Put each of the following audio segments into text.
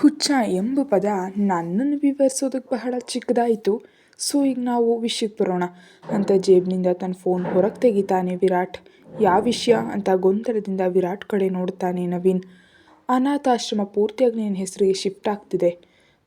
ಹುಚ್ಚ ಎಂಬ ಪದ ನನ್ನನ್ನು ವಿವರಿಸೋದಕ್ಕೆ ಬಹಳ ಚಿಕ್ಕದಾಯಿತು. ಸೊ, ಈಗ ನಾವು ವಿಷಯಕ್ಕೆ ಬರೋಣ. ಅಂತ ಜೇಬಿನಿಂದ ತನ್ನ ಫೋನ್ ಹೊರಗೆ ತೆಗಿತಾನೆ ವಿರಾಟ್. ಯಾವ ವಿಷಯ? ಅಂತ ಗೊಂದಲದಿಂದ ವಿರಾಟ್ ಕಡೆ ನೋಡ್ತಾನೆ ನವೀನ್. ಅನಾಥಾಶ್ರಮ ಪೂರ್ತಿಯಾಗಿ ನಿನ್ನ ಹೆಸರಿಗೆ ಶಿಫ್ಟ್ ಆಗ್ತಿದೆ.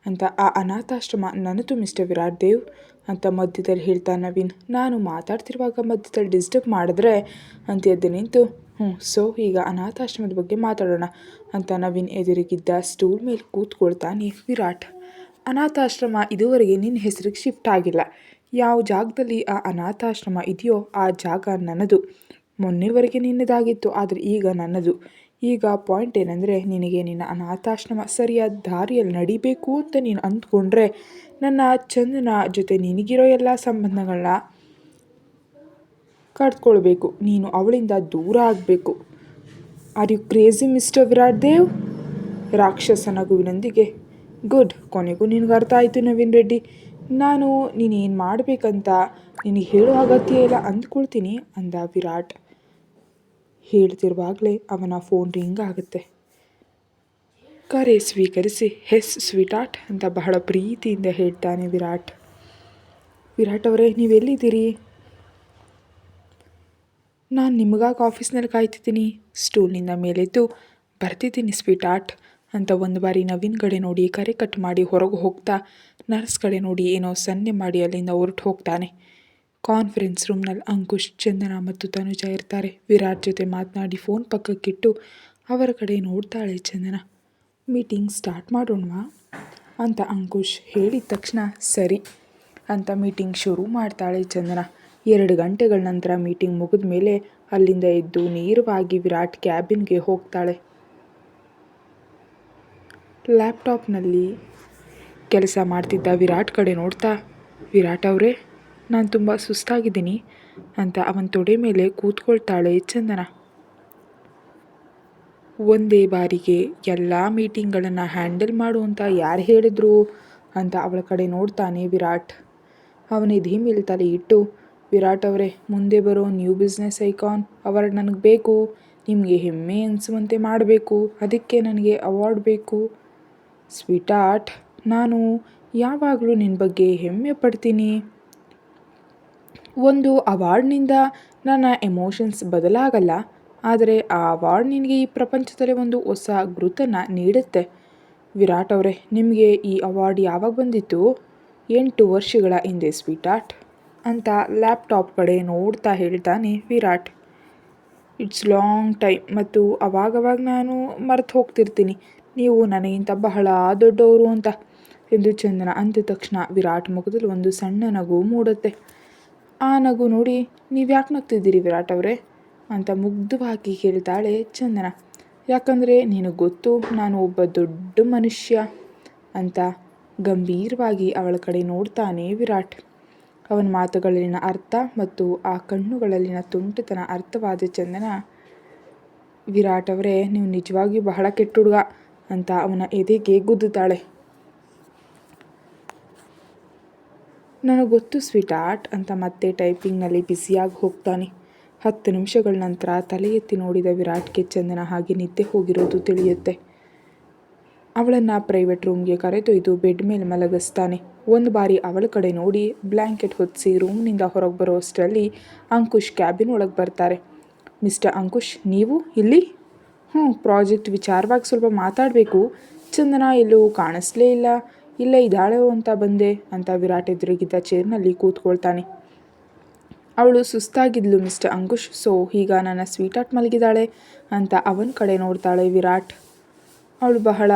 ಅಂತ ಆ ಅನಾಥಾಶ್ರಮ ನನತು ಮಿಸ್ಟರ್ ವಿರಾಟ್ ದೇವ್ ಅಂತ ಮಧ್ಯದಲ್ಲಿ ಹೇಳ್ತಾ ನವೀನ್. ನಾನು ಮಾತಾಡ್ತಿರುವಾಗ ಮಧ್ಯದಲ್ಲಿ ಡಿಸ್ಟರ್ಬ್ ಮಾಡಿದ್ರೆ, ಅಂತ ಎದ್ದು ನಿಂತು ಹ್ಞೂ, ಸೊ ಈಗ ಅನಾಥಾಶ್ರಮದ ಬಗ್ಗೆ ಮಾತಾಡೋಣ ಅಂತ ನವೀನ್ ಎದುರಿಗಿದ್ದ ಸ್ಟೂಲ್ ಮೇಲೆ ಕೂತ್ಕೊಳ್ತಾನೆ ವಿರಾಟ್. ಅನಾಥಾಶ್ರಮ ಇದುವರೆಗೆ ನಿನ್ನ ಹೆಸರಿಗೆ ಶಿಫ್ಟ್ ಆಗಿಲ್ಲ. ಯಾವ ಜಾಗದಲ್ಲಿ ಆ ಅನಾಥಾಶ್ರಮ ಇದೆಯೋ ಆ ಜಾಗ ನನ್ನದು. ಮೊನ್ನೆವರೆಗೆ ನಿನ್ನದಾಗಿತ್ತು, ಆದರೆ ಈಗ ನನ್ನದು. ಈಗ ಪಾಯಿಂಟ್ ಏನಂದರೆ, ನಿನಗೆ ನಿನ್ನ ಅನಾಥಾಶ್ರಮ ಸರಿಯಾದ ದಾರಿಯಲ್ಲಿ ನಡಿಬೇಕು ಅಂತ ನೀನು ಅಂದ್ಕೊಂಡ್ರೆ, ನನ್ನ ಚಂದನ ಜೊತೆ ನಿನಗಿರೋ ಎಲ್ಲ ಸಂಬಂಧಗಳನ್ನ ಕಟ್ಕೊಳ್ಬೇಕು ನೀನು ಅವಳಿಂದ ದೂರ ಆಗಬೇಕು. Are you crazy mister Virat Dev ರಾಕ್ಷಸ ನಗುವಿನೊಂದಿಗೆ. ಗುಡ್ ಕೊನೆಗೂ ನಿನಗೆ ಅರ್ಥ ಆಯಿತು ನವೀನ್ ರೆಡ್ಡಿ. ನಾನು ನೀನೇನು ಮಾಡಬೇಕಂತ ನಿನಗೆ ಹೇಳೋ ಅಗತ್ಯ ಇಲ್ಲ ಅಂದ್ಕೊಳ್ತೀನಿ ಅಂದ ವಿರಾಟ್. ಹೇಳ್ತಿರುವಾಗಲೇ ಅವನ ಫೋನ್ ರಿಂಗ್ ಆಗುತ್ತೆ. ಕರೆ ಸ್ವೀಕರಿಸಿ ಹೆಸ್ ಸ್ವೀಟಾಟ್ ಅಂತ ಬಹಳ ಪ್ರೀತಿಯಿಂದ ಹೇಳ್ತಾನೆ ವಿರಾಟ್. ವಿರಾಟ್ ಅವರೇ, ನೀವೆಲ್ಲಿದ್ದೀರಿ? ನಾನು ನಿಮಗಾಗಿ ಆಫೀಸ್ನಲ್ಲಿ ಕಾಯ್ತಿದ್ದೀನಿ. ಸ್ಟೂಲಿನಿಂದ ಮೇಲೆದ್ದು, ಬರ್ತಿದ್ದೀನಿ ಸ್ವೀಟ್ ಆರ್ಟ್ ಅಂತ ಒಂದು ಬಾರಿ ನವೀನ್ ಕಡೆ ನೋಡಿ ಕರೆ ಕಟ್ ಮಾಡಿ ಹೊರಗೆ ಹೋಗ್ತಾ, ನರ್ಸ್ ಕಡೆ ನೋಡಿ ಏನೋ ಸನ್ನೆ ಮಾಡಿ ಅಲ್ಲಿಂದ ಹೊರಟು ಹೋಗ್ತಾನೆ. ಕಾನ್ಫರೆನ್ಸ್ ರೂಮ್ನಲ್ಲಿ ಅಂಕುಶ್, ಚಂದನ ಮತ್ತು ತನುಜ ಇರ್ತಾರೆ. ವಿರಾಟ್ ಜೊತೆ ಮಾತನಾಡಿ ಫೋನ್ ಪಕ್ಕಕ್ಕಿಟ್ಟು ಅವರ ಕಡೆ ನೋಡ್ತಾಳೆ ಚಂದನ. Meeting start ಮಾಡೋಣವಾ? ಅಂತ ಅಂಕುಶ್ ಹೇಳಿದ ತಕ್ಷಣ, ಸರಿ ಅಂತ ಮೀಟಿಂಗ್ ಶುರು ಮಾಡ್ತಾಳೆ ಚಂದನ. ಎರಡು ಗಂಟೆಗಳ ನಂತರ ಮೀಟಿಂಗ್ ಮುಗಿದ ಮೇಲೆ ಅಲ್ಲಿಂದ ಎದ್ದು ನೇರವಾಗಿ ವಿರಾಟ್ ಕ್ಯಾಬಿನ್ಗೆ ಹೋಗ್ತಾಳೆ. ಲ್ಯಾಪ್ಟಾಪ್ನಲ್ಲಿ ಕೆಲಸ ಮಾಡ್ತಿದ್ದ ವಿರಾಟ್ ಕಡೆ ನೋಡ್ತಾ, ವಿರಾಟ್ ಅವರೇ, ನಾನು ತುಂಬ ಸುಸ್ತಾಗಿದ್ದೀನಿ ಅಂತ ಅವನ ತೊಡೆ ಮೇಲೆ ಕೂತ್ಕೊಳ್ತಾಳೆ ಚಂದನ. ಒಂದೇ ಬಾರಿಗೆ ಎಲ್ಲ ಮೀಟಿಂಗ್ಗಳನ್ನು ಹ್ಯಾಂಡಲ್ ಮಾಡು ಅಂತ ಯಾರು ಹೇಳಿದ್ರು? ಅಂತ ಅವಳ ಕಡೆ ನೋಡ್ತಾನೆ ವಿರಾಟ್. ಅವನ ಎದೆ ತಲೆ ಇಟ್ಟು ವಿರಾಟ್ ಅವರೇ, ಮುಂದೆ ಬರೋ ನ್ಯೂ ಬಿಸ್ನೆಸ್ ಐಕಾನ್ ಅವಾರ್ಡ್ ನನಗೆ ಬೇಕು, ನಿಮಗೆ ಹೆಮ್ಮೆ ಅನಿಸುವಂತೆ ಮಾಡಬೇಕು, ಅದಕ್ಕೆ ನನಗೆ ಅವಾರ್ಡ್ ಬೇಕು. ಸ್ವೀಟಾರ್ಟ್ ನಾನು ಯಾವಾಗಲೂ ನಿನ್ನ ಬಗ್ಗೆ ಹೆಮ್ಮೆ ಪಡ್ತೀನಿ. ಒಂದು ಅವಾರ್ಡ್ನಿಂದ ನನ್ನ ಎಮೋಷನ್ಸ್ ಬದಲಾಗಲ್ಲ, ಆದರೆ ಆ ಅವಾರ್ಡ್ ನಿನಗೆ ಈ ಪ್ರಪಂಚದಲ್ಲಿ ಒಂದು ಹೊಸ ಗುರುತನ್ನು ನೀಡುತ್ತೆ. ವಿರಾಟ್ ಅವರೇ, ನಿಮಗೆ ಈ ಅವಾರ್ಡ್ ಯಾವಾಗ ಬಂದಿತ್ತು? ಎಂಟು ವರ್ಷಗಳ ಹಿಂದೆ ಸ್ವೀಟಾರ್ಟ್ ಅಂತ ಲ್ಯಾಪ್ಟಾಪ್ ಕಡೆ ನೋಡ್ತಾ ಹೇಳ್ತಾನೆ ವಿರಾಟ್. ಇಟ್ಸ್ ಲಾಂಗ್ ಟೈಮ್ ಮತ್ತು ಅವಾಗವಾಗ ನಾನು ಮರೆತು ಹೋಗ್ತಿರ್ತೀನಿ. ನೀವು ನನಗಿಂತ ಬಹಳ ದೊಡ್ಡವರು ಅಂತ. ಎಂದು ಚಂದನ ಅಂದ ತಕ್ಷಣ ವಿರಾಟ್ ಮುಖದಲ್ಲಿ ಒಂದು ಸಣ್ಣ ನಗು ಮೂಡುತ್ತೆ. ಆ ನಗು ನೋಡಿ ನೀವು ಯಾಕೆ ನಗ್ತಿದ್ದೀರಿ ವಿರಾಟ್ ಅವರೇ? ಅಂತ ಮುಗ್ಧವಾಗಿ ಕೇಳ್ತಾಳೆ ಚಂದನ. ಯಾಕಂದರೆ ನಿನಗೆ ಗೊತ್ತು, ನಾನು ಒಬ್ಬ ದೊಡ್ಡ ಮನುಷ್ಯ ಅಂತ ಗಂಭೀರವಾಗಿ ಅವಳ ಕಡೆ ನೋಡ್ತಾನೆ ವಿರಾಟ್. ಅವನ ಮಾತುಗಳಲ್ಲಿನ ಅರ್ಥ ಮತ್ತು ಆ ಕಣ್ಣುಗಳಲ್ಲಿನ ತುಂಟುತನ ಅರ್ಥವಾದ ಚಂದನ ವಿರಾಟ್ ಅವರೇ ನೀವು ನಿಜವಾಗಿಯೂ ಬಹಳ ಕೆಟ್ಟ ಹುಡುಗ ಅಂತ ಅವನ ಎದೆಗೆ ಗುದ್ದುತ್ತಾಳೆ. ನನಗೆ ಗೊತ್ತು ಸ್ವೀಟ್ ಆರ್ಟ್ ಅಂತ ಮತ್ತೆ ಟೈಪಿಂಗ್ನಲ್ಲಿ ಬ್ಯುಸಿಯಾಗಿ ಹೋಗ್ತಾನೆ. ಹತ್ತು ನಿಮಿಷಗಳ ನಂತರ ತಲೆ ಎತ್ತಿ ನೋಡಿದ ವಿರಾಟ್ಗೆ ಚಂದನ ಹಾಗೆ ನಿದ್ದೆ ಹೋಗಿರೋದು ತಿಳಿಯುತ್ತೆ. ಅವಳನ್ನು ಪ್ರೈವೇಟ್ ರೂಮ್ಗೆ ಕರೆದೊಯ್ದು ಬೆಡ್ ಮೇಲೆ ಮಲಗಿಸ್ತಾನೆ. ಒಂದು ಬಾರಿ ಅವಳ ಕಡೆ ನೋಡಿ ಬ್ಲ್ಯಾಂಕೆಟ್ ಹೊತ್ತಿಸಿ ರೂಮ್ನಿಂದ ಹೊರಗೆ ಬರೋ ಅಷ್ಟರಲ್ಲಿ ಅಂಕುಶ್ ಕ್ಯಾಬಿನ್ ಒಳಗೆ ಬರ್ತಾರೆ. ಮಿಸ್ಟರ್ ಅಂಕುಶ್, ನೀವು ಇಲ್ಲಿ? ಹ್ಞೂ ಪ್ರಾಜೆಕ್ಟ್ ವಿಚಾರವಾಗಿ ಸ್ವಲ್ಪ ಮಾತಾಡಬೇಕು. ಚಂದನ ಎಲ್ಲೂ ಕಾಣಿಸ್ಲೇ ಇಲ್ಲ. ಇಲ್ಲ ಇದ್ದಾಳೆ ಅಂತ ಬಂದೆ ಅಂತ ವಿರಾಟ್ ಎದುರಿಗಿದ್ದ ಚೇರ್ನಲ್ಲಿ ಕೂತ್ಕೊಳ್ತಾನೆ. ಅವಳು ಸುಸ್ತಾಗಿದ್ಲು ಮಿಸ್ಟರ್ ಅಂಕುಶ್. ಸೊ ಈಗ ನನ್ನ ಸ್ವೀಟ್ ಆರ್ಟ್ ಮಲಗಿದ್ದಾಳೆ ಅಂತ ಅವನ ಕಡೆ ನೋಡ್ತಾಳೆ ವಿರಾಟ್. ಅವಳು ಬಹಳ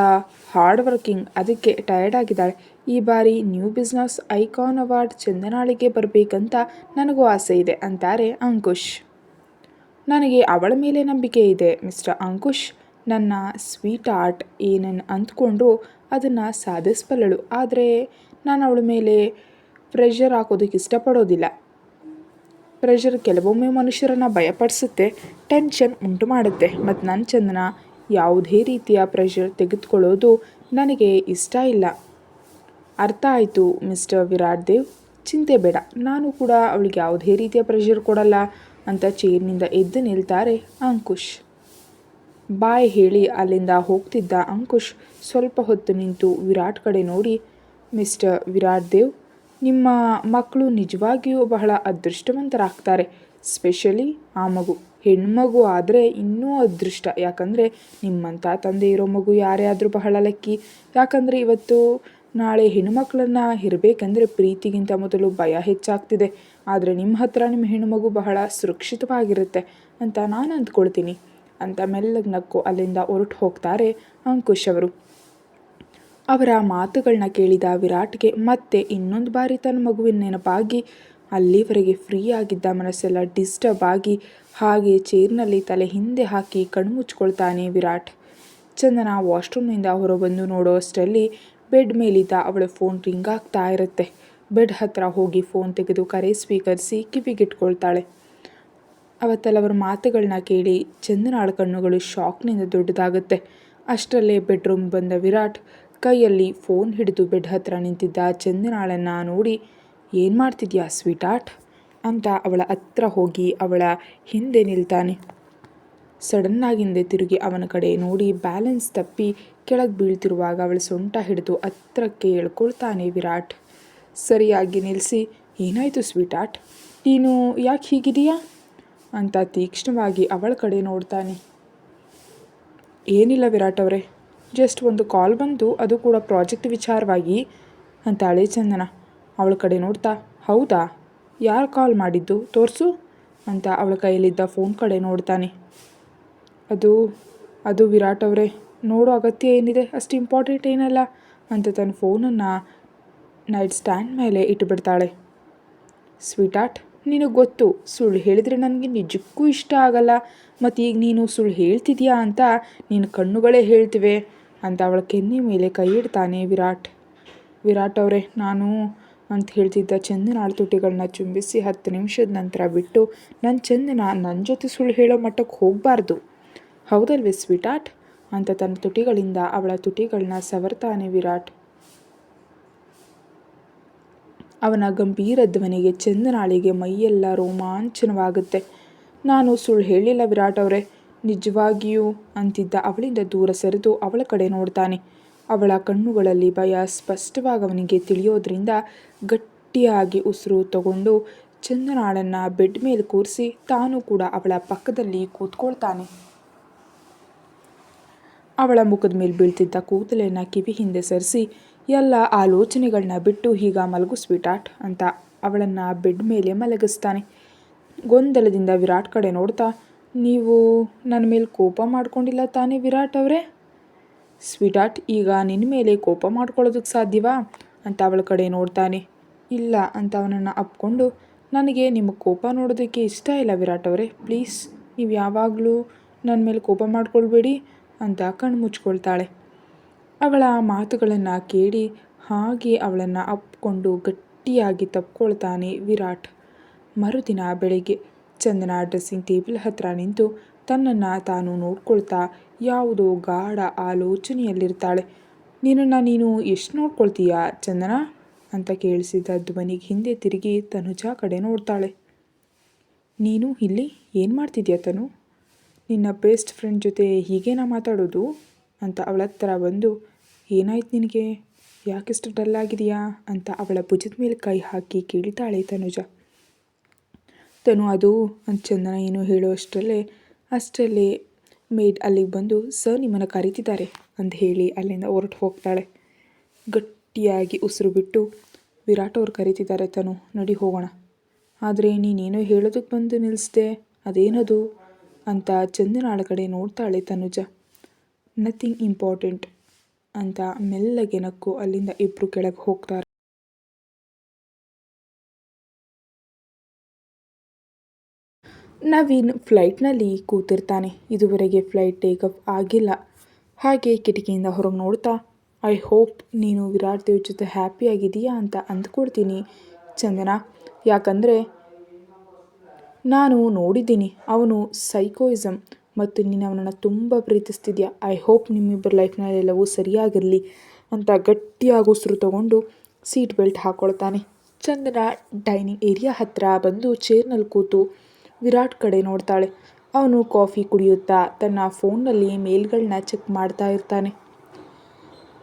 ಹಾರ್ಡ್ ವರ್ಕಿಂಗ್ ಅದಕ್ಕೆ ಟಯರ್ಡ್ ಆಗಿದ್ದಾಳೆ. ಈ ಬಾರಿ ನ್ಯೂ ಬಿಸ್ನೆಸ್ ಐಕಾನ್ ಅವಾರ್ಡ್ ಚಂದನಾಳಿಗೆ ಬರಬೇಕಂತ ನನಗೂ ಆಸೆ ಇದೆ, ಅಂತಾರೆ ಅಂಕುಶ್. ನನಗೆ ಅವಳ ಮೇಲೆ ನಂಬಿಕೆ ಇದೆ, ಮಿಸ್ಟರ್ ಅಂಕುಶ್. ನನ್ನ ಸ್ವೀಟ್ ಆರ್ಟ್ ಏನನ್ನು ಅಂದ್ಕೊಂಡ್ರು ಅದನ್ನು ಸಾಧಿಸಬಲ್ಲಳು, ಆದರೆ ನಾನು ಅವಳ ಮೇಲೆ ಪ್ರೆಷರ್ ಹಾಕೋದಕ್ಕೆ ಇಷ್ಟಪಡೋದಿಲ್ಲ. ಪ್ರೆಷರ್ ಕೆಲವೊಮ್ಮೆ ಮನುಷ್ಯರನ್ನು ಭಯಪಡಿಸುತ್ತೆ ಟೆನ್ಷನ್ ಉಂಟು ಮಾಡುತ್ತೆ. ಮತ್ತು ನನ್ನ ಚಂದನ ಯಾವುದೇ ರೀತಿಯ ಪ್ರೆಷರ್ ತೆಗೆದುಕೊಳ್ಳೋದು ನನಗೆ ಇಷ್ಟ ಇಲ್ಲ. ಅರ್ಥ ಆಯಿತು ಮಿಸ್ಟರ್ ವಿರಾಟ್ ದೇವ್. ಚಿಂತೆ ಬೇಡ, ನಾನು ಕೂಡ ಅವಳಿಗೆ ಯಾವುದೇ ರೀತಿಯ ಪ್ರೆಷರ್ ಕೊಡಲ್ಲ ಅಂತ ಚೇರ್ನಿಂದ ಎದ್ದು ನಿಲ್ತಾರೆ ಅಂಕುಶ್. ಬಾಯ್ ಹೇಳಿ ಅಲ್ಲಿಂದ ಹೋಗ್ತಿದ್ದ ಅಂಕುಶ್ ಸ್ವಲ್ಪ ಹೊತ್ತು ನಿಂತು ವಿರಾಟ್ ಕಡೆ ನೋಡಿ ಮಿಸ್ಟರ್ ವಿರಾಟ್ ದೇವ್, ನಿಮ್ಮ ಮಕ್ಕಳು ನಿಜವಾಗಿಯೂ ಬಹಳ ಅದೃಷ್ಟವಂತರಾಗ್ತಾರೆ ಸ್ಪೆಷಲಿ ಆ ಮಗು. ಹೆಣ್ಮಗು ಆದರೆ ಇನ್ನೂ ಅದೃಷ್ಟ. ಯಾಕಂದರೆ ನಿಮ್ಮಂಥ ತಂದೆ ಇರೋ ಮಗು ಯಾರೇ ಆದರೂ ಬಹಳ ಲಕ್ಕಿ. ಯಾಕಂದರೆ ಇವತ್ತು ನಾಳೆ ಹೆಣ್ಣುಮಕ್ಕಳನ್ನ ಇರಬೇಕಂದ್ರೆ ಪ್ರೀತಿಗಿಂತ ಮೊದಲು ಭಯ ಹೆಚ್ಚಾಗ್ತಿದೆ. ಆದರೆ ನಿಮ್ಮ ಹತ್ರ ನಿಮ್ಮ ಹೆಣ್ಣುಮಗು ಬಹಳ ಸುರಕ್ಷಿತವಾಗಿರುತ್ತೆ ಅಂತ ನಾನು ಅಂದ್ಕೊಳ್ತೀನಿ. ಅಂತ ಮೆಲ್ಲಗೆ ನಕ್ಕು ಅಲ್ಲಿಂದ ಹೊರಟು ಹೋಗ್ತಾರೆ ಅಂಕುಶ್ ಅವರು. ಅವರ ಮಾತುಗಳನ್ನ ಕೇಳಿದ ವಿರಾಟ್ಗೆ ಮತ್ತೆ ಇನ್ನೊಂದು ಬಾರಿ ತನ್ನ ಮಗುವಿನ ನೆನಪಾಗಿ ಅಲ್ಲಿವರೆಗೆ ಫ್ರೀ ಆಗಿದ್ದ ಮನಸ್ಸೆಲ್ಲ ಡಿಸ್ಟರ್ಬ್ ಆಗಿ ಹಾಗೆ ಚೇರ್ನಲ್ಲಿ ತಲೆ ಹಿಂದೆ ಹಾಕಿ ಕಣ್ಮುಚ್ಕೊಳ್ತಾನೆ ವಿರಾಟ್. ಚಂದನ ವಾಶ್ರೂಮ್ನಿಂದ ಹೊರಬಂದು ನೋಡೋ ಅಷ್ಟರಲ್ಲಿ ಬೆಡ್ ಮೇಲಿದ್ದ ಅವಳ ಫೋನ್ ರಿಂಗ್ ಆಗ್ತಾ ಇರುತ್ತೆ. ಬೆಡ್ ಹತ್ತಿರ ಹೋಗಿ ಫೋನ್ ತೆಗೆದು ಕರೆ ಸ್ವೀಕರಿಸಿ ಕಿವಿಗಿಟ್ಕೊಳ್ತಾಳೆ. ಅವತ್ತೆಲ್ಲವರ ಮಾತುಗಳನ್ನ ಕೇಳಿ ಚಂದನಾಳ ಕಣ್ಣುಗಳು ಶಾಕ್ನಿಂದ ದೊಡ್ಡದಾಗುತ್ತೆ. ಅಷ್ಟರಲ್ಲೇ ಬೆಡ್ರೂಮ್ ಬಂದ ವಿರಾಟ್ ಕೈಯಲ್ಲಿ ಫೋನ್ ಹಿಡಿದು ಬೆಡ್ ಹತ್ತಿರ ನಿಂತಿದ್ದ ಚಂದನಾಳನ್ನು ನೋಡಿ ಏನು ಮಾಡ್ತಿದ್ಯಾ ಸ್ವೀಟಾರ್ಟ್ ಅಂತ ಅವಳ ಹತ್ರ ಹೋಗಿ ಅವಳ ಹಿಂದೆ ನಿಲ್ತಾನೆ. ಸಡನ್ನಾಗಿಂದೆ ತಿರುಗಿ ಅವನ ಕಡೆ ನೋಡಿ ಬ್ಯಾಲೆನ್ಸ್ ತಪ್ಪಿ ಕೆಳಗೆ ಬೀಳ್ತಿರುವಾಗ ಅವಳ ಸೊಂಟ ಹಿಡಿದು ಹತ್ರಕ್ಕೆ ಎಳ್ಕೊಳ್ತಾನೆ ವಿರಾಟ್. ಸರಿಯಾಗಿ ನಿಲ್ಲಿಸಿ ಏನಾಯಿತು ಸ್ವೀಟಾರ್ಟ್ ನೀನು ಯಾಕೆ ಹೀಗಿದೆಯಾ? ಅಂತ ತೀಕ್ಷ್ಣವಾಗಿ ಅವಳ ಕಡೆ ನೋಡ್ತಾನೆ. ಏನಿಲ್ಲ ವಿರಾಟ್ ಅವರೇ, ಜಸ್ಟ್ ಒಂದು ಕಾಲ್ ಬಂತು, ಅದು ಕೂಡ ಪ್ರಾಜೆಕ್ಟ್ ವಿಚಾರವಾಗಿ ಅಂತ ಹಳೆ ಚಂದನ. ಅವಳ ಕಡೆ ನೋಡ್ತಾ, ಹೌದಾ? ಯಾರು ಕಾಲ್ ಮಾಡಿದ್ದು? ತೋರಿಸು? ಅಂತ ಅವಳ ಕೈಯಲ್ಲಿದ್ದ ಫೋನ್ ಕಡೆ ನೋಡ್ತಾನೆ. ಅದು ಅದು ವಿರಾಟ್ ಅವರೇ. ನೋಡೋ ಅಗತ್ಯ ಏನಿದೆ? ಅಷ್ಟು ಇಂಪಾರ್ಟೆಂಟ್ ಏನಲ್ಲ? ಅಂತ ತನ್ನ ಫೋನನ್ನು ನೈಟ್ ಸ್ಟ್ಯಾಂಡ್ ಮೇಲೆ ಇಟ್ಟುಬಿಡ್ತಾಳೆ. ಸ್ವೀಟಾರ್ಟ್ ನಿನಗೆ ಗೊತ್ತು. ಸುಳ್ಳು ಹೇಳಿದರೆ ನನಗೆ ನಿಜಕ್ಕೂ ಇಷ್ಟ ಆಗಲ್ಲ. ಮತ್ತು ಈಗ ನೀನು ಸುಳ್ಳು ಹೇಳ್ತಿದ್ಯಾ ಅಂತ ನಿನ್ನ ಕಣ್ಣುಗಳೇ ಹೇಳ್ತಿವೆ. ಅಂತ ಅವಳ ಕೆನ್ನೆ ಮೇಲೆ ಕೈ ಇಡ್ತಾನೆ ವಿರಾಟ್. ವಿರಾಟ್ ಅವರೇ, ನಾನು ಅಂತ ಹೇಳ್ತಿದ್ದ ಚಂದನ ಆಳ್ತುಟಿಗಳನ್ನ ಚುಂಬಿಸಿ ಹತ್ತು ನಿಮಿಷದ ನಂತರ ಬಿಟ್ಟು ನನ್ನ ಚಂದನ ನನ್ನ ಜೊತೆ ಸುಳ್ಳು ಹೇಳೋ ಮಟ್ಟಕ್ಕೆ ಹೋಗಬಾರ್ದು. ಹೌದಲ್ವೇ ಸ್ವೀಟಾಟ್? ಅಂತ ತನ್ನ ತುಟಿಗಳಿಂದ ಅವಳ ತುಟಿಗಳನ್ನ ಸವರ್ತಾನೆ ವಿರಾಟ್. ಅವನ ಗಂಭೀರ ಧ್ವನಿಗೆ ಚಂದನಾಳಿಗೆ ಮೈಯೆಲ್ಲ ರೋಮಾಂಚನವಾಗುತ್ತೆ. ನಾನು ಸುಳ್ಳು ಹೇಳಿಲ್ಲ ವಿರಾಟ್ ಅವರೇ, ನಿಜವಾಗಿಯೂ? ಅಂತಿದ್ದ ಅವಳಿಂದ ದೂರ ಸರಿದು ಅವಳ ಕಡೆ ನೋಡ್ತಾನೆ. ಅವಳ ಕಣ್ಣುಗಳಲ್ಲಿ ಭಯ ಸ್ಪಷ್ಟವಾಗಿ ಅವನಿಗೆ ತಿಳಿಯೋದ್ರಿಂದ ಗಟ್ಟಿಯಾಗಿ ಉಸಿರು ತಗೊಂಡು ಚಂದನಾಳನ್ನು ಬೆಡ್ ಮೇಲೆ ಕೂರಿಸಿ ತಾನು ಕೂಡ ಅವಳ ಪಕ್ಕದಲ್ಲಿ ಕೂತ್ಕೊಳ್ತಾನೆ. ಅವಳ ಮುಖದ ಮೇಲೆ ಬೀಳ್ತಿದ್ದ ಕೂದಲೆಯನ್ನು ಕಿವಿ ಹಿಂದೆ ಸರಿಸಿ, ಎಲ್ಲ ಆಲೋಚನೆಗಳನ್ನ ಬಿಟ್ಟು ಹೀಗ ಮಲಗು ಸ್ವೀಟಾಟ್ ಅಂತ ಅವಳನ್ನು ಬೆಡ್ ಮೇಲೆ ಮಲಗಿಸ್ತಾನೆ. ಗೊಂದಲದಿಂದ ವಿರಾಟ್ ಕಡೆ ನೋಡ್ತಾ, ನೀವು ನನ್ನ ಮೇಲೆ ಕೋಪ ಮಾಡ್ಕೊಂಡಿಲ್ಲ ತಾನೇ ವಿರಾಟ್ ಅವರೇ? ಸ್ವೀಟಾರ್ಟ್ ಈಗ ನಿನ್ನ ಮೇಲೆ ಕೋಪ ಮಾಡ್ಕೊಳ್ಳೋದಕ್ಕೆ ಸಾಧ್ಯವಾ? ಅಂತ ಅವಳ ಕಡೆ ನೋಡ್ತಾನೆ. ಇಲ್ಲ, ಅಂತ ಅವನನ್ನು ಅಪ್ಕೊಂಡು, ನನಗೆ ನಿಮ್ಮ ಕೋಪ ನೋಡೋದಕ್ಕೆ ಇಷ್ಟ ಇಲ್ಲ ವಿರಾಟ್ ಅವರೇ, ಪ್ಲೀಸ್, ನೀವು ಯಾವಾಗಲೂ ನನ್ನ ಮೇಲೆ ಕೋಪ ಮಾಡ್ಕೊಳ್ಬೇಡಿ, ಅಂತ ಕಣ್ಣು ಮುಚ್ಕೊಳ್ತಾಳೆ. ಅವಳ ಮಾತುಗಳನ್ನು ಕೇಳಿ ಹಾಗೆ ಅವಳನ್ನು ಅಪ್ಕೊಂಡು ಗಟ್ಟಿಯಾಗಿ ತಪ್ಕೊಳ್ತಾನೆ ವಿರಾಟ್. ಮರುದಿನ ಬೆಳಗ್ಗೆ ಚಂದನ ಡ್ರೆಸ್ಸಿಂಗ್ ಟೇಬಲ್ ಹತ್ತಿರ ನಿಂತು ತನ್ನನ್ನು ತಾನು ನೋಡ್ಕೊಳ್ತಾ ಯಾವುದೋ ಗಾಢ ಆಲೋಚನೆಯಲ್ಲಿರ್ತಾಳೆ. ನಿನ್ನನ್ನು ನೀನು ಎಷ್ಟು ನೋಡ್ಕೊಳ್ತೀಯಾ ಚಂದನ? ಅಂತ ಕೇಳಿಸಿದ ಧ್ವನಿಗೆ ಹಿಂದೆ ತಿರುಗಿ ತನುಜಾ ಕಡೆ ನೋಡ್ತಾಳೆ. ನೀನು ಇಲ್ಲಿ ಏನು ಮಾಡ್ತಿದ್ಯಾ ತನು? ನಿನ್ನ ಬೆಸ್ಟ್ ಫ್ರೆಂಡ್ ಜೊತೆ ಹೀಗೇನಾ ಮಾತಾಡೋದು? ಅಂತ ಅವಳ ಹತ್ರ ಬಂದು, ಏನಾಯ್ತು ನಿನಗೆ? ಯಾಕಿಷ್ಟು ಡಲ್ ಆಗಿದೆಯಾ? ಅಂತ ಅವಳ ಭುಜದ ಮೇಲೆ ಕೈ ಹಾಕಿ ಕೇಳ್ತಾಳೆ ತನುಜ. ತನು ಅದು ಅಂತ ಚಂದನ, ಏನು ಹೇಳೋ ಅಷ್ಟರಲ್ಲೇ ಅಷ್ಟರಲ್ಲೇ ಮೇಡ್ ಅಲ್ಲಿಗೆ ಬಂದು, ಸರ್, ನಿಮ್ಮನ್ನು ಕರೀತಿದ್ದಾರೆ ಅಂತ ಹೇಳಿ ಅಲ್ಲಿಂದ ಹೊರಟು ಹೋಗ್ತಾಳೆ. ಗಟ್ಟಿಯಾಗಿ ಉಸಿರು ಬಿಟ್ಟು, ವಿರಾಟ್ ಅವ್ರು ಕರೀತಿದ್ದಾರೆ ತನು, ನಡಿ ಹೋಗೋಣ. ಆದರೆ ನೀನೇನೋ ಹೇಳೋದಕ್ಕೆ ಬಂದು ನಿಲ್ಲಿಸ್ದೆ ಅದೇನದು? ಅಂತ ಚಂದನಾಳ ಕಡೆ ನೋಡ್ತಾಳೆ ತನುಜ. ನಥಿಂಗ್ ಇಂಪಾರ್ಟೆಂಟ್ ಅಂತ ಮೆಲ್ಲಗೆ ನಕ್ಕು ಅಲ್ಲಿಂದ ಇಬ್ಬರು ಕೆಳಗೆ ಹೋಗ್ತಾರೆ. ನವೀನ್ ಫ್ಲೈಟ್ನಲ್ಲಿ ಕೂತಿರ್ತಾನೆ. ಇದುವರೆಗೆ ಫ್ಲೈಟ್ ಟೇಕ್ ಆಫ್ ಆಗಿಲ್ಲ. ಹಾಗೆ ಕಿಟಕಿಯಿಂದ ಹೊರಗೆ ನೋಡ್ತಾ, ಐ ಹೋಪ್ ನೀನು ವಿರಾಟ್ ದೇವ್ ಜೊತೆ ಹ್ಯಾಪಿಯಾಗಿದೆಯಾ ಅಂತ ಅಂದ್ಕೊಡ್ತೀನಿ ಚಂದನ. ಯಾಕಂದರೆ ನಾನು ನೋಡಿದ್ದೀನಿ ಅವನು ಸೈಕೋಯಿಸಮ್ ಮತ್ತು ನೀನು ಅವನನ್ನು ತುಂಬ ಪ್ರೀತಿಸ್ತಿದ್ಯಾ. ಐ ಹೋಪ್ ನಿಮ್ಮಿಬ್ಬರ ಲೈಫ್ನಲ್ಲಿ ಎಲ್ಲವೂ ಸರಿಯಾಗಿರಲಿ ಅಂತ ಗಟ್ಟಿಯಾಗಿ ಉಸಿರು ತಗೊಂಡು ಸೀಟ್ ಬೆಲ್ಟ್ ಹಾಕ್ಕೊಳ್ತಾನೆ ಚಂದನ ಡೈನಿಂಗ್ ಏರಿಯಾ ಹತ್ತಿರ ಬಂದು ಚೇರ್ನಲ್ಲಿ ಕೂತು ವಿರಾಟ್ ಕಡೆ ನೋಡ್ತಾಳೆ. ಅವನು ಕಾಫಿ ಕುಡಿಯುತ್ತಾ ತನ್ನ ಫೋನ್ನಲ್ಲಿ ಮೇಲ್ಗಳನ್ನ ಚೆಕ್ ಮಾಡ್ತಾ ಇರ್ತಾನೆ.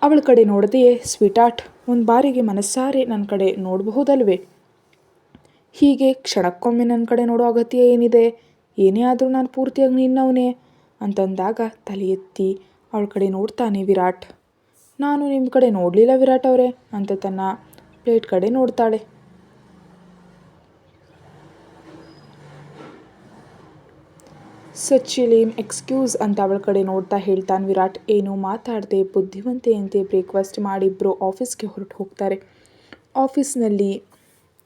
ಅವಳ ಕಡೆ ನೋಡದೆಯೇ ಸ್ವೀಟಾರ್ಟ್ ಒಂದು ಬಾರಿಗೆ ಮನಸ್ಸಾರೆ ನನ್ನ ಕಡೆ ನೋಡಬಹುದಲ್ವೇ? ಹೀಗೆ ಕ್ಷಣಕ್ಕೊಮ್ಮೆ ನನ್ನ ಕಡೆ ನೋಡೋ ಅಗತ್ಯ ಏನಿದೆ? ಏನೇ ಆದರೂ ನಾನು ಪೂರ್ತಿಯಾಗಿ ನಿನ್ನವನೇ? ಅಂತಂದಾಗ ತಲೆ ಎತ್ತಿ ಅವಳ ಕಡೆ ನೋಡ್ತಾನೆ ವಿರಾಟ್. ನಾನು ನಿಮ್ಮ ಕಡೆ ನೋಡಲಿಲ್ಲ ವಿರಾಟ್ ಅವರೇ, ಅಂತ ತನ್ನ ಪ್ಲೇಟ್ ಕಡೆ ನೋಡ್ತಾಳೆ. ಸಚಿಲೀಮ್ ಎಕ್ಸ್ಕ್ಯೂಸ್ ಅಂತ ಅವಳ ಕಡೆ ನೋಡ್ತಾ ಹೇಳ್ತಾನೆ ವಿರಾಟ್. ಏನು ಮಾತಾಡದೆ? ಬುದ್ಧಿವಂತೆಯಂತೆ ಬ್ರೇಕ್ಫಾಸ್ಟ್ ಮಾಡಿಬ್ಬರು ಆಫೀಸ್ಗೆ ಹೊರಟು ಹೋಗ್ತಾರೆ. ಆಫೀಸ್ನಲ್ಲಿ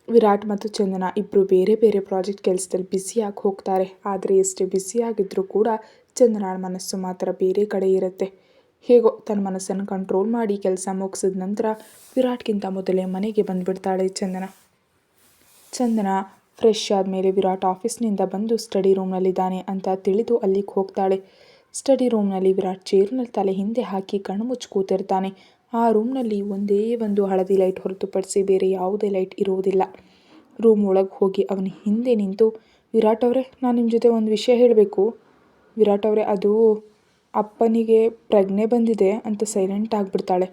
ವಿರಾಟ್ ಮತ್ತು ಚಂದನ ಇಬ್ಬರು ಬೇರೆ ಬೇರೆ ಪ್ರಾಜೆಕ್ಟ್ ಕೆಲಸದಲ್ಲಿ ಬ್ಯುಸಿಯಾಗಿ ಹೋಗ್ತಾರೆ. ಆದರೆ ಎಷ್ಟೇ ಬ್ಯುಸಿಯಾಗಿದ್ದರೂ ಕೂಡ ಚಂದನಾಳ ಮನಸ್ಸು ಮಾತ್ರ ಬೇರೆ ಕಡೆ ಇರುತ್ತೆ. ಹೇಗೋ ತನ್ನ ಮನಸ್ಸನ್ನು ಕಂಟ್ರೋಲ್ ಮಾಡಿ ಕೆಲಸ ಮುಗಿಸಿದ ನಂತರ ವಿರಾಟ್ಗಿಂತ ಮೊದಲೇ ಮನೆಗೆ ಬಂದುಬಿಡ್ತಾಳೆ ಚಂದನ. ಚಂದನ ಫ್ರೆಶ್ ಆದಮೇಲೆ ವಿರಾಟ್ ಆಫೀಸ್ನಿಂದ ಬಂದು ಸ್ಟಡಿ ರೂಮ್ನಲ್ಲಿದ್ದಾನೆ ಅಂತ ತಿಳಿದು ಅಲ್ಲಿಗೆ ಹೋಗ್ತಾಳೆ. ಸ್ಟಡಿ ರೂಮ್ನಲ್ಲಿ ವಿರಾಟ್ ಚೇರ್ನಲ್ಲಿ ತಲೆ ಹಿಂದೆ ಹಾಕಿ ಕಣ್ಣು ಮುಚ್ಚಿ ಕೂತಿರ್ತಾನೆ. ಆ ರೂಮ್ನಲ್ಲಿ ಒಂದೇ ಒಂದು ಹಳದಿ ಲೈಟ್ ಹೊರತುಪಡಿಸಿ ಬೇರೆ ಯಾವುದೇ ಲೈಟ್ ಇರುವುದಿಲ್ಲ. ರೂಮ್ ಒಳಗೆ ಹೋಗಿ ಅವನ ಹಿಂದೆ ನಿಂತು, ವಿರಾಟ್ ಅವರೇ, ನಾನು ನಿಮ್ಮ ಜೊತೆ ಒಂದು ವಿಷಯ ಹೇಳಬೇಕು. ವಿರಾಟ್ ಅವರೇ, ಅದು ಅಪ್ಪನಿಗೆ ಪ್ರಜ್ಞೆ ಬಂದಿದೆ ಅಂತ ಸೈಲೆಂಟ್ ಆಗಿಬಿಡ್ತಾಳೆ.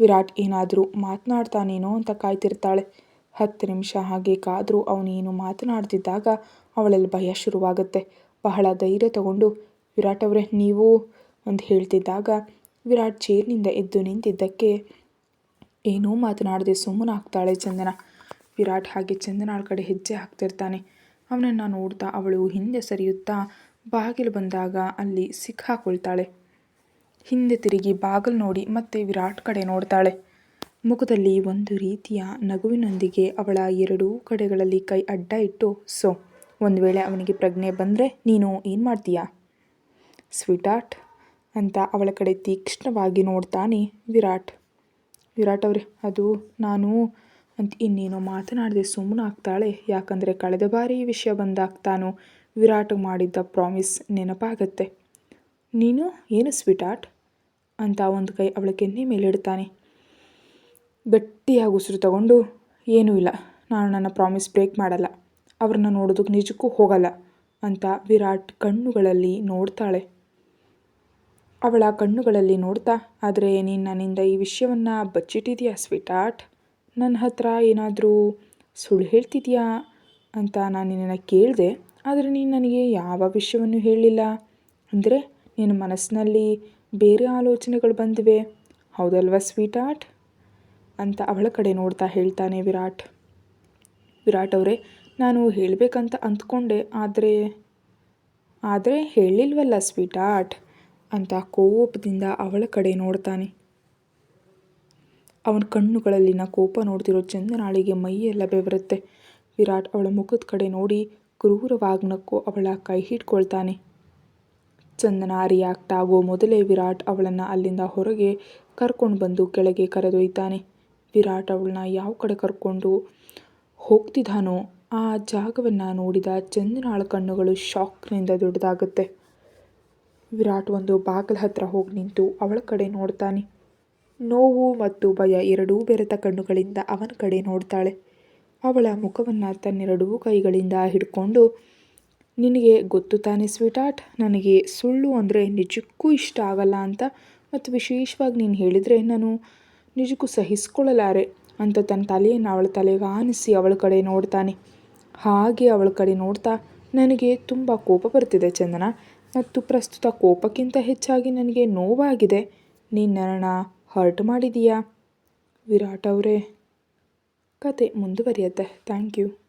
ವಿರಾಟ್ ಏನಾದರೂ ಮಾತನಾಡ್ತಾನೇನೋ ಅಂತ ಕಾಯ್ತಿರ್ತಾಳೆ. ಹತ್ತು ನಿಮಿಷ ಹಾಗೆ ಕಾದರೂ ಅವನೇನು ಮಾತನಾಡ್ತಿದ್ದಾಗ ಅವಳಲ್ಲಿ ಭಯ ಶುರುವಾಗುತ್ತೆ. ಬಹಳ ಧೈರ್ಯ ತಗೊಂಡು, ವಿರಾಟ್ ಅವರೇ, ನೀವು ಅಂತ ಹೇಳ್ತಿದ್ದಾಗ ವಿರಾಟ್ ಚೇರ್ನಿಂದ ಎದ್ದು ನಿಂತಿದ್ದಕ್ಕೆ, ಏನೂ ಮಾತನಾಡದೆ ಸುಮ್ಮನಾಗ್ತಾಳೆ ಚಂದನ. ವಿರಾಟ್ ಹಾಗೆ ಚಂದನಾಳ ಕಡೆ ಹೆಜ್ಜೆ ಹಾಕ್ತಿರ್ತಾನೆ. ಅವನನ್ನು ನೋಡ್ತಾ ಅವಳು ಹಿಂದೆ ಸರಿಯುತ್ತಾ ಬಾಗಿಲು ಬಂದಾಗ ಅಲ್ಲಿ ಸಿಕ್ಕಾಕೊಳ್ತಾಳೆ. ಹಿಂದೆ ತಿರುಗಿ ಬಾಗಿಲು ನೋಡಿ ಮತ್ತೆ ವಿರಾಟ್ ಕಡೆ ನೋಡ್ತಾಳೆ. ಮುಖದಲ್ಲಿ ಒಂದು ರೀತಿಯ ನಗುವಿನೊಂದಿಗೆ ಅವಳ ಎರಡೂ ಕಡೆಗಳಲ್ಲಿ ಕೈ ಅಡ್ಡ ಇಟ್ಟು, ಸೊ, ಒಂದು ವೇಳೆ ಅವನಿಗೆ ಪ್ರಜ್ಞೆ ಬಂದರೆ ನೀನು ಏನು ಮಾಡ್ತೀಯಾ? ಸ್ವೀಟಾರ್ಟ್ ಅಂತ ಅವಳ ಕಡೆ ತೀಕ್ಷ್ಣವಾಗಿ ನೋಡ್ತಾನೆ ವಿರಾಟ್. ವಿರಾಟ್ ಅವರೇ, ಅದು ನಾನು ಅಂತ ಇನ್ನೇನೋ ಮಾತನಾಡದೆ ಸುಮ್ಮನಾಗ್ತಾಳೆ ಯಾಕಂದರೆ ಕಳೆದ ಬಾರಿ ಈ ವಿಷಯ ಬಂದಾಗ ತಾನು ವಿರಾಟ್ ಮಾಡಿದ್ದ ಪ್ರಾಮಿಸ್ ನೆನಪಾಗತ್ತೆ. ನೀನು ಏನು ಸ್ವೀಟಾರ್ಟ್? ಅಂತ ಒಂದು ಕೈ ಅವಳ ಕೆನ್ನೆ ಮೇಲೆ ಇಡ್ತಾನೆ ಗಟ್ಟಿಯಾಗಿ ಉಸಿರು ತಗೊಂಡು, ಏನೂ ಇಲ್ಲ, ನಾನು ನನ್ನ ಪ್ರಾಮಿಸ್ ಬ್ರೇಕ್ ಮಾಡಲ್ಲ, ಅವ್ರನ್ನ ನೋಡೋದಕ್ಕೆ ನಿಜಕ್ಕೂ ಹೋಗಲ್ಲ ಅಂತ ವಿರಾಟ್ ಕಣ್ಣುಗಳಲ್ಲಿ ನೋಡ್ತಾಳೆ. ಅವಳ ಕಣ್ಣುಗಳಲ್ಲಿ ನೋಡ್ತಾ, ಆದರೆ ನೀನು ನನ್ನಿಂದ ಈ ವಿಷಯವನ್ನು ಬಚ್ಚಿಟ್ಟಿದೆಯಾ ಸ್ವೀಟಾರ್ಟ್ ನನ್ನ ಹತ್ರ ಏನಾದರೂ ಸುಳ್ಳು ಹೇಳ್ತಿದ್ಯಾ? ಅಂತ ನಾನು ನಿನ್ನನ್ನು ಕೇಳಿದೆ, ಆದರೆ ನೀನು ನನಗೆ ಯಾವ ವಿಷಯವನ್ನು ಹೇಳಲಿಲ್ಲ ಅಂದರೆ ನಿನ್ನ ಮನಸ್ಸಿನಲ್ಲಿ ಬೇರೆ ಆಲೋಚನೆಗಳು ಬಂದಿವೆ. ಹೌದಲ್ವಾ ಸ್ವೀಟಾರ್ಟ್ ಅಂತ ಅವಳ ಕಡೆ ನೋಡ್ತಾ ಹೇಳ್ತಾನೆ ವಿರಾಟ್. ವಿರಾಟ್ ಅವರೇ, ನಾನು ಹೇಳಬೇಕಂತ ಅಂದ್ಕೊಂಡೆ ಆದರೆ ಆದರೆ ಹೇಳಿಲ್ವಲ್ಲ ಸ್ವೀಟಾರ್ಟ್ ಅಂತ ಕೋಪದಿಂದ ಅವಳ ಕಡೆ ನೋಡ್ತಾನೆ. ಅವನ ಕಣ್ಣುಗಳಲ್ಲಿನ ಕೋಪ ನೋಡ್ತಿರೋ ಚಂದನಾಳಿಗೆ ಮೈಯೆಲ್ಲ ಬೆವರುತ್ತೆ. ವಿರಾಟ್ ಅವಳ ಮುಖದ ಕಡೆ ನೋಡಿ ಕ್ರೂರವಾಗಿ ನಕ್ಕು ಅವಳ ಕೈ ಹಿಡ್ಕೊಳ್ತಾನೆ. ಚಂದನ ರಿಯಾಕ್ಟ್ ಆಗೋ ಮೊದಲೇ ವಿರಾಟ್ ಅವಳನ್ನು ಅಲ್ಲಿಂದ ಹೊರಗೆ ಕರ್ಕೊಂಡು ಬಂದು ಕೆಳಗೆ ಕರೆದೊಯ್ತಾನೆ. ವಿರಾಟ್ ಅವಳನ್ನ ಯಾವ ಕಡೆ ಕರ್ಕೊಂಡು ಹೋಗ್ತಿದ್ದಾನೋ ಆ ಜಾಗವನ್ನು ನೋಡಿದ ಚಂದನಾಳ ಕಣ್ಣುಗಳು ಶಾಕ್ನಿಂದ ದೊಡ್ಡದಾಗುತ್ತೆ. ವಿರಾಟ್ ಒಂದು ಬಾಗಿಲ ಹತ್ರ ಹೋಗಿ ನಿಂತು ಅವಳ ಕಡೆ ನೋಡ್ತಾನೆ. ನೋವು ಮತ್ತು ಭಯ ಎರಡೂ ಬೆರೆತ ಕಣ್ಣುಗಳಿಂದ ಅವನ ಕಡೆ ನೋಡ್ತಾಳೆ. ಅವಳ ಮುಖವನ್ನು ತನ್ನೆರಡೂ ಕೈಗಳಿಂದ ಹಿಡ್ಕೊಂಡು, ನಿನಗೆ ಗೊತ್ತು ತಾನೆ ಸ್ವೀಟಾಟ್? ನನಗೆ ಸುಳ್ಳು ಅಂದರೆ ನಿಜಕ್ಕೂ ಇಷ್ಟ ಆಗಲ್ಲ ಅಂತ ಮತ್ತು ವಿಶೇಷವಾಗಿ ನೀನು ಹೇಳಿದರೆ ನಾನು ನಿಜಕ್ಕೂ ಸಹಿಸ್ಕೊಳ್ಳಲಾರೆ ಅಂತ ತನ್ನ ತಲೆಯನ್ನು ಅವಳ ತಲೆಗೆ ಆನಿಸಿ ಅವಳ ಕಡೆ ನೋಡ್ತಾನೆ. ಹಾಗೆ ಅವಳ ಕಡೆ ನೋಡ್ತಾ ನನಗೆ ತುಂಬ ಕೋಪ ಬರ್ತಿದೆ ಚಂದನ. ಮತ್ತು ಪ್ರಸ್ತುತ ಕೋಪಕ್ಕಿಂತ ಹೆಚ್ಚಾಗಿ ನನಗೆ ನೋವಾಗಿದೆ. ನೀ ನನ್ನನ್ನು ಹರ್ಟ್ ಮಾಡಿದೀಯಾ? ವಿರಾಟ್ ಅವರೇ. ಕತೆ ಮುಂದುವರಿಯತ್ತೆ. Thank you